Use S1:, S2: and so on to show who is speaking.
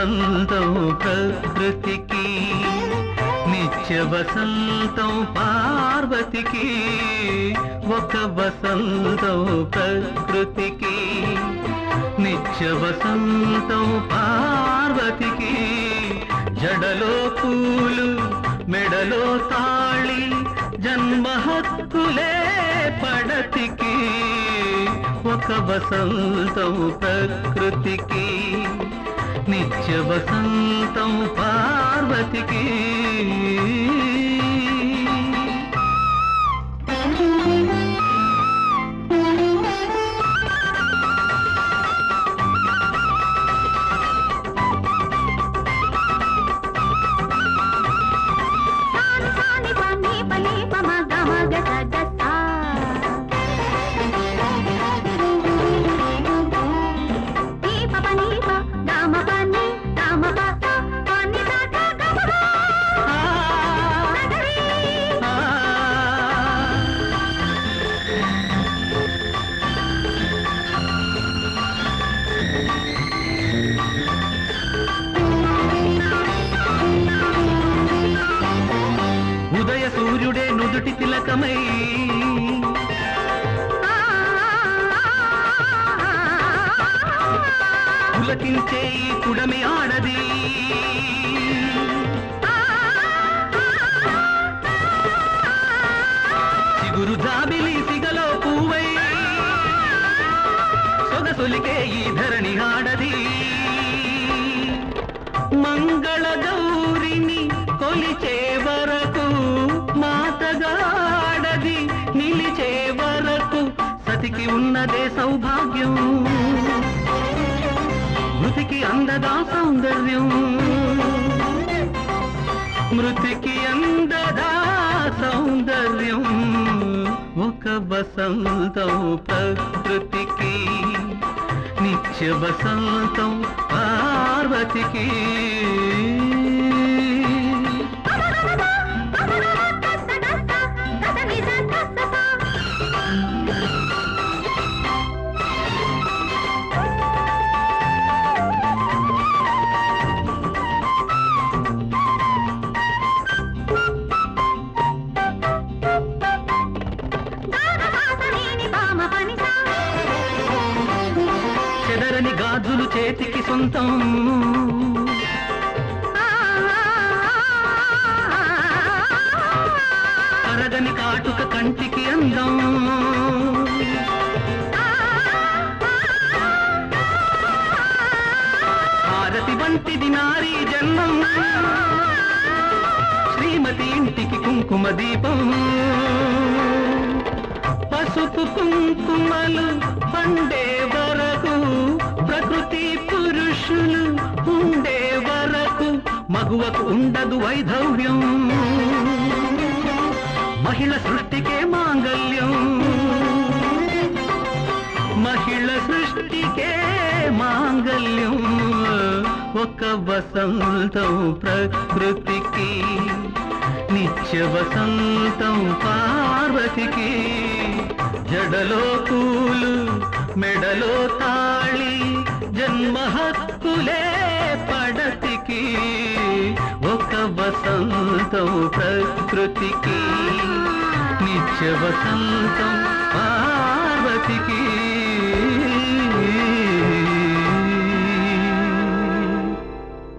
S1: వసంతం ప్రకృతికి నిత్య వసంతం పార్వతికి ఒక వసంతం ప్రకృతికి నిత్య వసంతం పార్వతికి జడలో పూలు మెడలో తాళి జన్మ హక్కులే పడతికి ఒక వసంతం ప్రకృతికి. నిత్య వసంతం పార్వతికి. నుదుటి పులకించే ఈ కుడమి ఆడది. చిగురు జాబిలి సిగలో పూవై. సొగసొలికే ఈ ధరణి ఆడది. మంగళ గౌరిని కొలిచేవరు ఉన్నదే సౌభాగ్యం. మృతికి అందదా సౌందర్యం. మృతికి అందదా సౌందర్యం. ఒక వసంతం ప్రకృతికి నిత్య వసంతం పార్వతికి. సొంతం. కరగని కాటుక కంటికి అందం. భారతి వంటిది నారీ జన్మం. శ్రీమతి ఇంటికి కుంకుమ దీపం. పసుపు కుంకుమలు పండే వరకు మగువకు ఉండదు వైధవ్యం. మహిళ సృష్టికే మాంగల్యం. మహిళ సృష్టికే మాంగల్యం. ఒక వసంతం ప్రకృతికి నిత్య వసంతం పార్వతికి. జడలో పూలు మెడలో తాళి జన్మ హక్కులే వసంతం ప్రకృతికి. నిత్య వసంతం పార్వతికి.